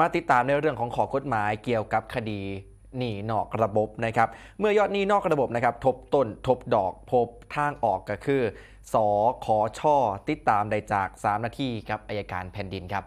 มาติดตามในเรื่องของขอกฎหมายเกี่ยวกับคดีหนี้นอกระบบนะครับ เมื่อยอดหนี้นอกระบบนะครับ ทบต้นทบดอกพบทางออกก็คือ สอขอช่อติดตามได้จาก 3 นาทีครับอายการแผ่นดินครับ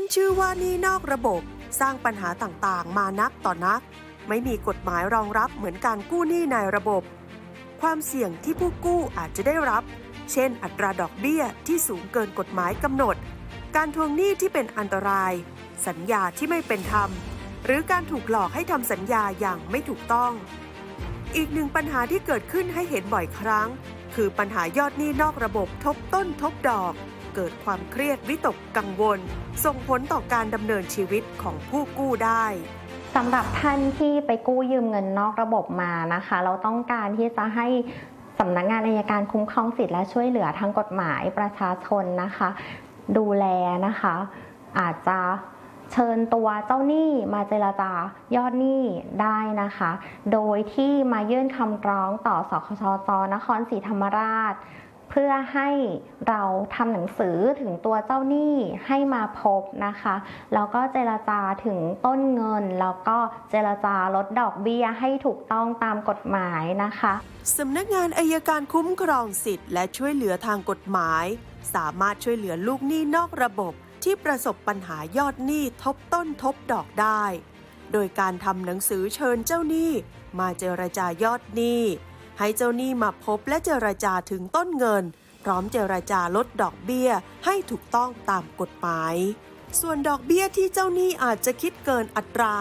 ขึ้นชื่อว่านี่นอกระบบ สร้างปัญหาต่างๆ มานักต่อนัก ไม่มีกฎหมายรองรับเหมือนการกู้หนี้ในระบบ ความเสี่ยงที่ผู้กู้อาจจะได้รับ เช่น อัตราดอกเบี้ยที่สูงเกินกฎหมายกำหนด การทวงหนี้ที่เป็นอันตราย สัญญาที่ไม่เป็นธรรม หรือการถูกหลอกให้ทำสัญญาอย่างไม่ถูกต้อง อีกหนึ่งปัญหาที่เกิดขึ้นให้เห็นบ่อยครั้ง คือปัญหายอดหนี้นอกระบบทบต้นทบดอก เกิดความเครียดวิตกกังวล ส่งผลต่อการดำเนินชีวิตของผู้กู้ได้สำหรับท่านที่ไปกู้ยืมเงินนอกระบบมานะคะ เราต้องการที่จะให้สำนักงานอายการคุ้มครองสิทธิและช่วยเหลือทางกฎหมายประชาชนนะคะ ดูแลนะคะ อาจจะเชิญตัวเจ้าหนี้มาเจรจายอดหนี้ได้นะคะ โดยที่มายื่นคำร้องต่อสคชจนครศรีธรรมราช เพื่อให้เราทำหนังสือถึงตัวเจ้าหนี้ให้มาพบนะคะแล้วก็เจรจาถึงต้นเงิน แล้วก็เจรจาลดดอกเบี้ยให้ถูกต้องตามกฎหมายนะคะสำนักงานอายการคุ้มครองสิทธิ์และช่วยเหลือทางกฎหมาย สามารถช่วยเหลือลูกหนี้นอกระบบ ที่ประสบปัญหายอดหนี้ทบต้นทบดอกได้ โดยการทำหนังสือเชิญเจ้าหนี้ มาเจรจายอดหนี้ ให้เจ้าหนี้มาพบและเจรจาถึงต้นเงิน พร้อมเจรจาลดดอกเบี้ยให้ถูกต้องตามกฎหมาย ส่วนดอกเบี้ยที่เจ้าหนี้อาจจะคิดเกินอัตรา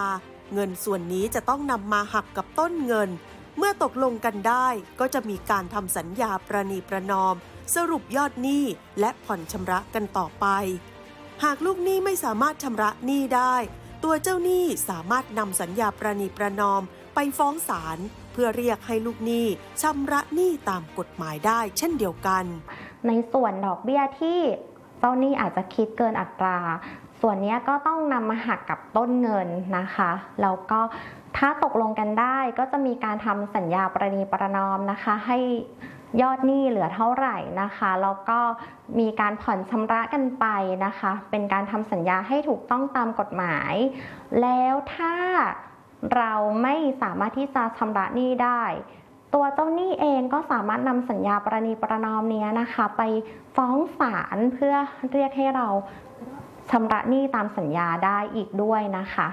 เงินส่วนนี้จะต้องนำมาหักกับต้นเงิน เมื่อตกลงกันได้ก็จะมีการทำสัญญาประนีประนอม สรุปยอดหนี้และผ่อนชำระกันต่อไป หากลูกหนี้ไม่สามารถชำระหนี้ได้ ตัวเจ้าหนี้สามารถนำสัญญาประนีประนอมไปฟ้องศาล พื่อเรียกให้ลูกหนี้ชำระหนี้ตามกฎหมายได้เช่นเดียวกัน ในส่วนดอกเบี้ยที่เจ้าหนี้อาจจะคิดเกินอัตรา ส่วนนี้ก็ต้องนำมาหักกับต้นเงินนะคะ แล้วก็ถ้าตกลงกันได้ก็จะมีการทำสัญญาประนีประนอมนะคะ ให้ยอดหนี้เหลือเท่าไหร่นะคะ แล้วก็มีการผ่อนชำระกันไปนะคะ เป็นการทำสัญญาให้ถูกต้องตามกฎหมาย แล้วถ้า เราไม่สามารถที่จะชำระหนี้ได้ ตัวเจ้าหนี้เองก็สามารถนำสัญญาประนีประนอมนี้นะคะ ไปฟ้องศาลเพื่อเรียกให้เราชำระหนี้ตามสัญญาได้อีกด้วยนะคะ